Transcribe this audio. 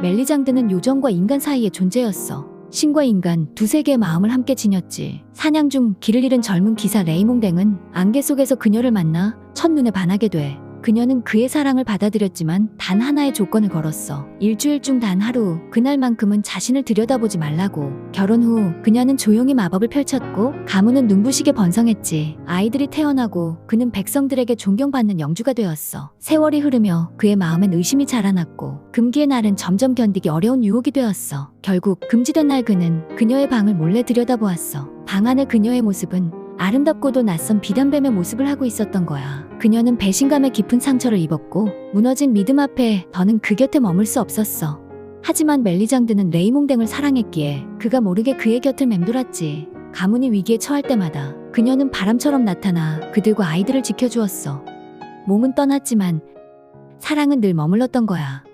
멜리장드는 요정과 인간 사이의 존재였어. 신과 인간 두 세계의 마음을 함께 지녔지. 사냥 중 길을 잃은 젊은 기사 레이몽댕은 안개 속에서 그녀를 만나 첫눈에 반하게 돼. 그녀는 그의 사랑을 받아들였지만 단 하나의 조건을 걸었어. 일주일 중 단 하루, 그날만큼은 자신을 들여다보지 말라고. 결혼 후 그녀는 조용히 마법을 펼쳤고 가문은 눈부시게 번성했지. 아이들이 태어나고 그는 백성들에게 존경받는 영주가 되었어. 세월이 흐르며 그의 마음엔 의심이 자라났고 금기의 날은 점점 견디기 어려운 유혹이 되었어. 결국 금지된 날 그는 그녀의 방을 몰래 들여다보았어. 방 안의 그녀의 모습은 아름답고도 낯선 비단뱀의 모습을 하고 있었던 거야. 그녀는 배신감에 깊은 상처를 입었고 무너진 믿음 앞에 더는 그 곁에 머물 수 없었어. 하지만 멜리장드는 레이몽댕을 사랑했기에 그가 모르게 그의 곁을 맴돌았지. 가문이 위기에 처할 때마다 그녀는 바람처럼 나타나 그들과 아이들을 지켜주었어. 몸은 떠났지만 사랑은 늘 머물렀던 거야.